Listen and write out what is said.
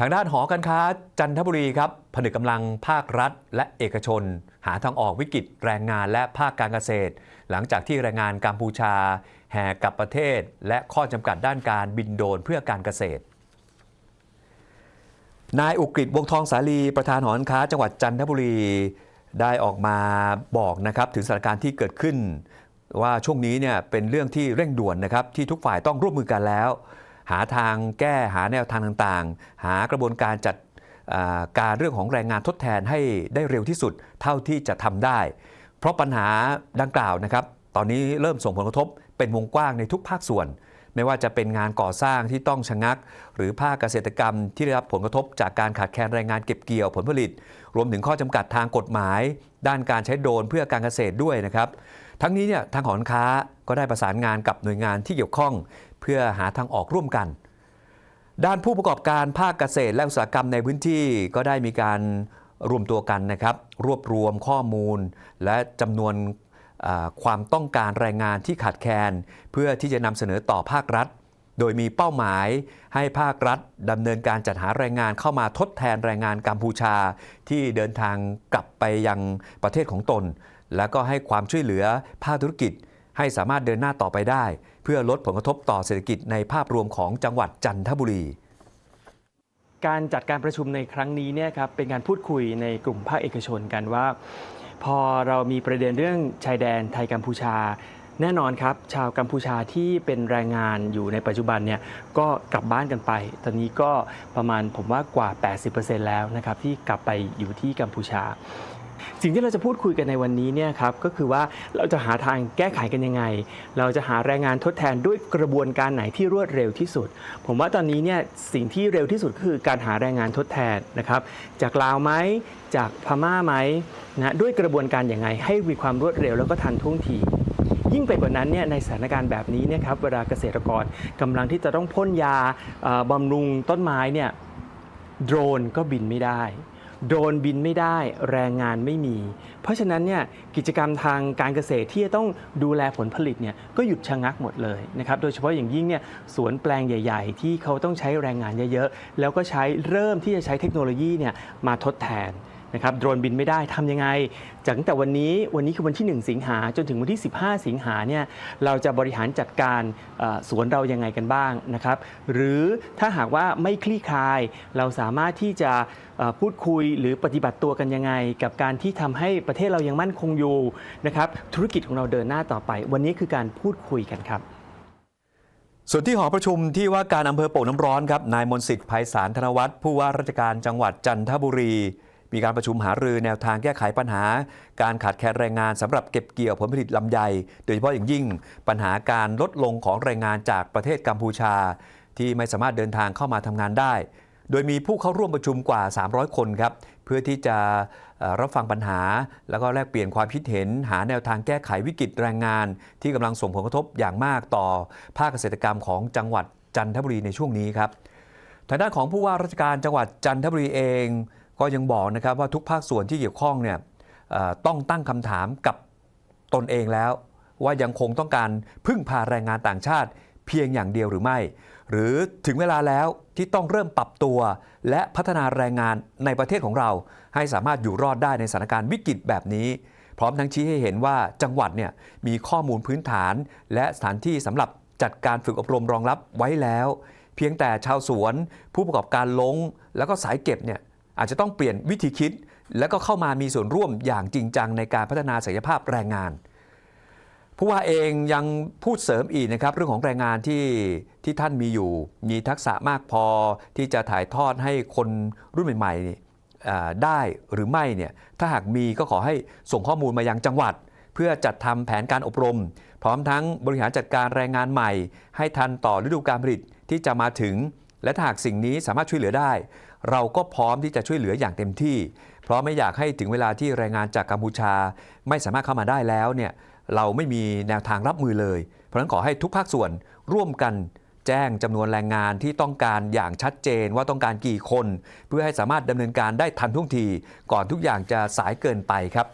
ทางด้านหอการค้าจันทบุรีครับผนึกกำลังภาครัฐ และเอกชน หาทางออกวิกฤตแรงงานและภาคการเกษตร หลังจากที่แรงงานกัมพูชา แห่กลับประเทศ และข้อจำกัดด้านการบินโดนเพื่อการเกษตร นายอุกฤษวงทองสาลีประธานหอการค้าจังหวัดจันทบุรีได้ออกมาบอกนะครับถึงสถานการณ์ที่เกิดขึ้น ว่าช่วงนี้เนี่ยเป็นเรื่องที่เร่งด่วนนะครับที่ทุกฝ่ายต้องร่วมมือกันแล้ว หาทางแก้หาแนวทางต่างๆ หากระบวนการจัดการเรื่องของแรงงานทดแทนให้ได้เร็วที่สุดเท่าที่จะทำได้ เพราะปัญหาดังกล่าวนะครับ ตอนนี้เริ่มส่งผลกระทบเป็นวงกว้างในทุกภาคส่วน ไม่ว่าจะเป็นงานก่อสร้างที่ต้องชะงัก หรือภาคเกษตรกรรมที่ได้รับผลกระทบจากการขาดแคลนแรงงานเก็บเกี่ยวผลผลิต รวมถึงข้อจำกัดทางกฎหมาย ด้านการใช้โดรนเพื่อการเกษตรด้วยนะครับ ทั้งนี้เนี่ยทางหอการค้าก็ได้ประสานงานกับหน่วยงานที่เกี่ยวข้อง พื่อหาทางออกร่วมกัน ด้านผู้ประกอบการภาคเกษตรและอุตสาหกรรมในพื้นที่ก็ได้มีการรวมตัวกันนะครับ รวบรวมข้อมูล และจำนวนความต้องการแรงงานที่ขาดแคลนเพื่อที่จะนำเสนอต่อภาครัฐ โดยมีเป้าหมายให้ภาครัฐดำเนินการจัดหาแรงงานเข้ามาทดแทนแรงงานกัมพูชา ที่เดินทางกลับไปยังประเทศของตน แล้วก็ให้ความช่วยเหลือภาคธุรกิจให้สามารถเดินหน้าต่อไปได้ เพื่อลดผลกระทบต่อเศรษฐกิจในภาพรวมของจังหวัดจันทบุรีการจัดการประชุมในครั้งนี้เนี่ยครับเป็นการพูดคุยในกลุ่มภาคเอกชนกันว่า พอเรามีประเด็นเรื่องชายแดนไทยกัมพูชา แน่นอนครับ ชาวกัมพูชาที่เป็นแรงงานอยู่ในปัจจุบันเนี่ยก็กลับบ้านกันไป ตอนนี้ก็ประมาณผมว่ากว่า 80%แล้วนะครับที่กลับไปอยู่ที่กัมพูชา สิ่งที่เราจะพูดคุยกันในวันนี้เนี่ยครับก็คือว่าเราจะหาทางแก้ไขกันยังไง เราจะหาแรงงานทดแทนด้วยกระบวนการไหนที่รวดเร็วที่สุด ผมว่าตอนนี้เนี่ยสิ่งที่เร็วที่สุดคือการหาแรงงานทดแทนนะครับจากลาวไหมจากพม่าไหมนะด้วยกระบวนการอย่างไง ให้มีความรวดเร็วแล้วก็ทันท่วงทียิ่งไปกว่านั้นเนี่ยในสถานการณ์แบบนี้เนี่ยครับเวลาเกษตรกรกำลังที่จะต้องพ่นยาเอ่อบำรุงต้นไม้เนี่ยโดรนก็บินไม่ได้ โดรนบินไม่ได้แรงงานไม่มี เพราะฉะนั้นเนี่ยกิจกรรมทางการเกษตรที่จะต้องดูแลผลผลิตเนี่ยก็หยุดชะงักหมดเลยนะครับโดยเฉพาะอย่างยิ่งเนี่ยสวนแปลงใหญ่ ๆ ที่เขาต้องใช้แรงงานเยอะๆแล้วก็ใช้เริ่มที่จะใช้เทคโนโลยีเนี่ยมาทดแทน นะครับโดรนบินไม่ได้ทำยังไง จากตั้งแต่วันนี้วันนี้คือวันที่ 1 สิงหาจนถึงวันที่ 15 สิงหาเนี่ยเราจะบริหารจัดการสวนเรายังไงกันบ้างนะครับหรือถ้าหากว่าไม่คลี่คลาย เราสามารถที่จะพูดคุยหรือปฏิบัติตัวกันยังไง กับการที่ทำให้ประเทศเรายังมั่นคงอยู่นะครับธุรกิจของเราเดินหน้าต่อไป วันนี้คือการพูดคุยกันครับส่วนที่หอประชุมที่ว่าการอำเภอโป่งน้ำร้อนครับ นายมนสิทธิ์ไพศาลธนวัฒน์ผู้ว่าราชการจังหวัดจันทบุรี มีการประชุมหารือแนวทางแก้ไขปัญหา การขาดแคลนแรงงานสำหรับเก็บเกี่ยวผลผลิตลำไย โดยเฉพาะอย่างยิ่ง ปัญหาการลดลงของแรงงานจากประเทศกัมพูชา ที่ไม่สามารถเดินทางเข้ามาทำงานได้ โดยมีผู้เข้าร่วมประชุมกว่า 300 คนครับเพื่อที่จะรับฟังปัญหา แล้วก็แลกเปลี่ยนความคิดเห็น หาแนวทางแก้ไขวิกฤตแรงงาน ที่กำลังส่งผลกระทบอย่างมากต่อภาคเกษตรกรรมของจังหวัดจันทบุรีในช่วงนี้ครับทางด้านของผู้ว่าราชการจังหวัดจันทบุรีเอง ก็ยังบอกนะครับว่าทุกภาคส่วนที่เกี่ยวข้องเนี่ยต้องตั้งคำถามกับตนเองแล้ว ว่ายังคงต้องการพึ่งพาแรงงานต่างชาติเพียงอย่างเดียวหรือไม่ หรือถึงเวลาแล้วที่ต้องเริ่มปรับตัว และพัฒนาแรงงานในประเทศของเรา ให้สามารถอยู่รอดได้ในสถานการณ์วิกฤตแบบนี้ พร้อมทั้งชี้ให้เห็นว่าจังหวัดเนี่ยมีข้อมูลพื้นฐาน และสถานที่สำหรับจัดการฝึกอบรมรองรับไว้แล้ว เพียงแต่ชาวสวน ผู้ประกอบการลง แล้วก็สายเก็บเนี่ย อาจจะต้องเปลี่ยนวิธีคิด แล้วก็เข้ามามีส่วนร่วมอย่างจริงจังในการพัฒนาศักยภาพแรงงานผู้ว่าเองยังพูดเสริมอีกนะครับเรื่องของแรงงานที่ที่ท่านมีอยู่ มีทักษะมากพอที่จะถ่ายทอดให้คนรุ่นใหม่ๆได้หรือไม่เนี่ยถ้าหากมีก็ขอให้ส่งข้อมูลมายังจังหวัด เพื่อจัดทำแผนการอบรม พร้อมทั้งบริหารจัดการแรงงานใหม่ ให้ทันต่อฤดูการผลิตที่จะมาถึง และถ้าหากสิ่งนี้สามารถช่วยเหลือได้ เราก็พร้อมที่จะช่วยเหลืออย่างเต็มที่ เพราะไม่อยากให้ถึงเวลาที่แรงงานจากกัมพูชา ไม่สามารถเข้ามาได้แล้วเนี่ยเราไม่มีแนวทางรับมือเลย เพราะฉะนั้นขอให้ทุกภาคส่วนร่วมกันแจ้งจำนวนแรงงานที่ต้องการอย่างชัดเจนว่าต้องการกี่คน เพื่อให้สามารถดำเนินการได้ทันท่วงที ก่อนทุกอย่างจะสายเกินไปครับ